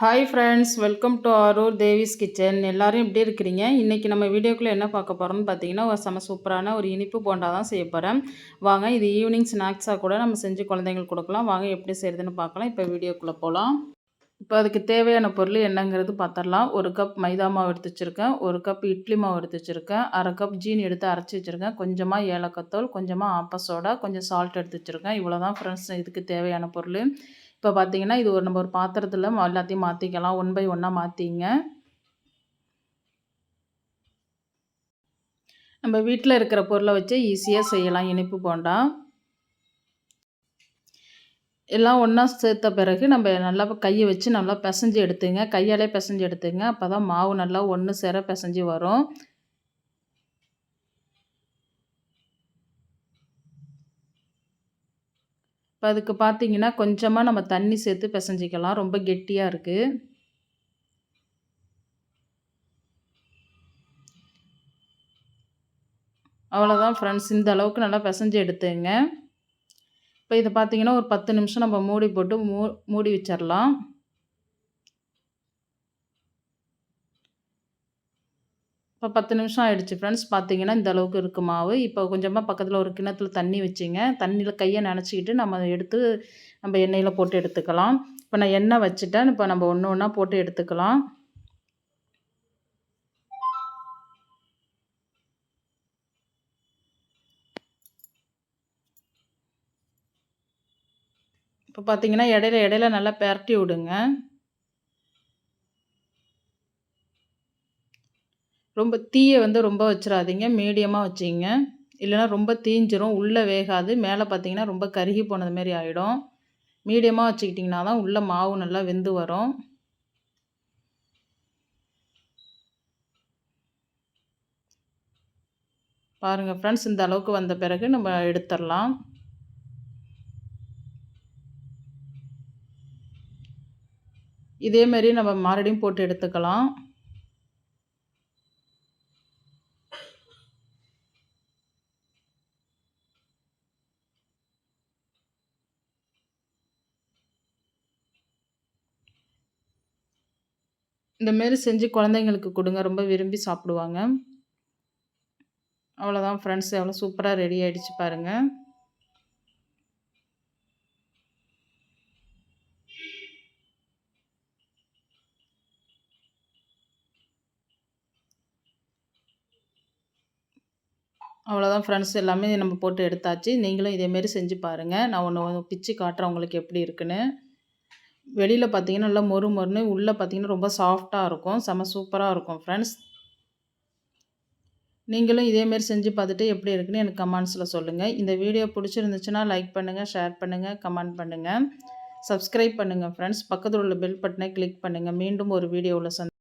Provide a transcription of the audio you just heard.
Hi friends welcome to Arur Devi's kitchen எல்லோரும் எப்படி இருக்கிறீங்க? இன்றைக்கி நம்ம வீடியோக்குள்ளே என்ன பார்க்க போகிறோம்னு பார்த்தீங்கன்னா ஒரு செம சூப்பரான ஒரு இனிப்பு போண்டா தான் செய்ய போகிறேன் வாங்க இது ஈவினிங் ஸ்நாக்ஸாக கூட நம்ம செஞ்சு குழந்தைங்களுக்கு கொடுக்கலாம். வாங்க எப்படி செய்கிறதுன்னு பார்க்கலாம். இப்போ வீடியோக்குள்ளே போகலாம் இப்போ அதுக்கு தேவையான பொருள் என்னங்கிறது பார்த்துடலாம் ஒரு கப் மைதா மாவு எடுத்து வச்சுருக்கேன். ஒரு கப் இட்லி மாவு எடுத்து வச்சுருக்கேன். அரை கப் ஜீனி எடுத்து அரைச்சி வச்சுருக்கேன். கொஞ்சமாக ஏலக்கத்தோல் கொஞ்சமாக ஆப்ப கொஞ்சம் சால்ட் எடுத்து வச்சுருக்கேன். இவ்வளோ தான் ஃப்ரெண்ட்ஸ் இதுக்கு தேவையான பொருள். இப்போ பார்த்தீங்கன்னா இது ஒரு நம்ம ஒரு பாத்திரத்தில் எல்லாத்தையும் மாற்றிக்கலாம் ஒன் பை ஒன்னாக மாற்றிங்க நம்ம வீட்டில் இருக்கிற பொருளை வச்சு ஈஸியாக செய்யலாம். இனிப்பு போண்டா. எல்லாம் ஒன்றா சேர்த்த பிறகு நம்ம நல்லா கையை வச்சு நல்லா பிசைஞ்சு எடுத்துங்க. கையாலே பிசைஞ்சு எடுத்துங்க. அப்போ தான் மாவு நல்லா ஒன்று சேர பிசைஞ்சு வரும். இப்போ அதுக்கு பார்த்தீங்கன்னா கொஞ்சமாக நம்ம தண்ணி சேர்த்து பிசைஞ்சிக்கலாம். ரொம்ப கெட்டியாக இருக்குது அவ்வளோதான் ஃப்ரெண்ட்ஸ் இந்த அளவுக்கு நல்லா பிசைஞ்சு எடுத்துங்க. இப்போ இதை பார்த்தீங்கன்னா ஒரு பத்து நிமிஷம் நம்ம மூடி போட்டு மூ மூடி வச்சிடலாம் இப்போ பத்து நிமிஷம் ஆகிடுச்சு ஃப்ரெண்ட்ஸ் பார்த்தீங்கன்னா இந்த அளவுக்கு இருக்குது மாவு. இப்போ கொஞ்சமாக பக்கத்தில் ஒரு கிணத்துல தண்ணி வச்சிங்க. தண்ணியில் கையை நினச்சிக்கிட்டு நம்ம எடுத்து நம்ம எண்ணெயில் போட்டு எடுத்துக்கலாம். இப்போ நான் எண்ணெய் வச்சுட்டேன். இப்போ நம்ம ஒன்று ஒன்றா போட்டு எடுத்துக்கலாம். இப்போ பார்த்தீங்கன்னா இடையில இடையில நல்லா பெரட்டி விடுங்க. ரொம்ப தீயை வந்து ரொம்ப வச்சிடாதீங்க மீடியமாக வச்சிங்க. இல்லைனா ரொம்ப தீஞ்சிரும் உள்ளே வேகாது. மேலே பார்த்தீங்கன்னா ரொம்ப கருகி போனது மாரி ஆகிடும் மீடியமாக வச்சுக்கிட்டிங்கன்னா தான் உள்ளே மாவு நல்லா வெந்து வரும். பாருங்கள் ஃப்ரெண்ட்ஸ் இந்த அளவுக்கு வந்த பிறகு நம்ம எடுத்துடலாம். இதேமாரி நம்ம மறுபடியும் போட்டு எடுத்துக்கலாம். இந்தமாரி செஞ்சு குழந்தைங்களுக்கு கொடுங்க. ரொம்ப விரும்பி சாப்பிடுவாங்க. அவ்வளோதான் ஃப்ரெண்ட்ஸ் எவ்வளோ சூப்பராக ரெடி ஆகிடுச்சு பாருங்கள் அவ்வளோதான் ஃப்ரெண்ட்ஸ் எல்லாமே நம்ம போட்டு எடுத்தாச்சு. நீங்களும் இதேமாரி செஞ்சு பாருங்கள் நான் ஒன்று பிச்சு காட்டுறேன் உங்களுக்கு எப்படி இருக்குன்னு. வெளியில் பார்த்தீங்கன்னா நல்லா மொறு மொறுன்னு உள்ளே பார்த்தீங்கன்னா ரொம்ப சாஃப்டாக இருக்கும். செம சூப்பராக இருக்கும் ஃப்ரெண்ட்ஸ் நீங்களும் இதேமாரி செஞ்சு பார்த்துட்டு எப்படி இருக்குன்னு எனக்கு கமெண்ட்ஸில் சொல்லுங்கள் இந்த வீடியோ பிடிச்சிருந்துச்சுன்னா லைக் பண்ணுங்கள் ஷேர் பண்ணுங்கள் கமெண்ட் பண்ணுங்கள் சப்ஸ்கிரைப் பண்ணுங்கள் ஃப்ரெண்ட்ஸ் பக்கத்தில் உள்ள பெல் பட்டனை கிளிக் பண்ணுங்கள் மீண்டும் ஒரு வீடியோவில் சந்தி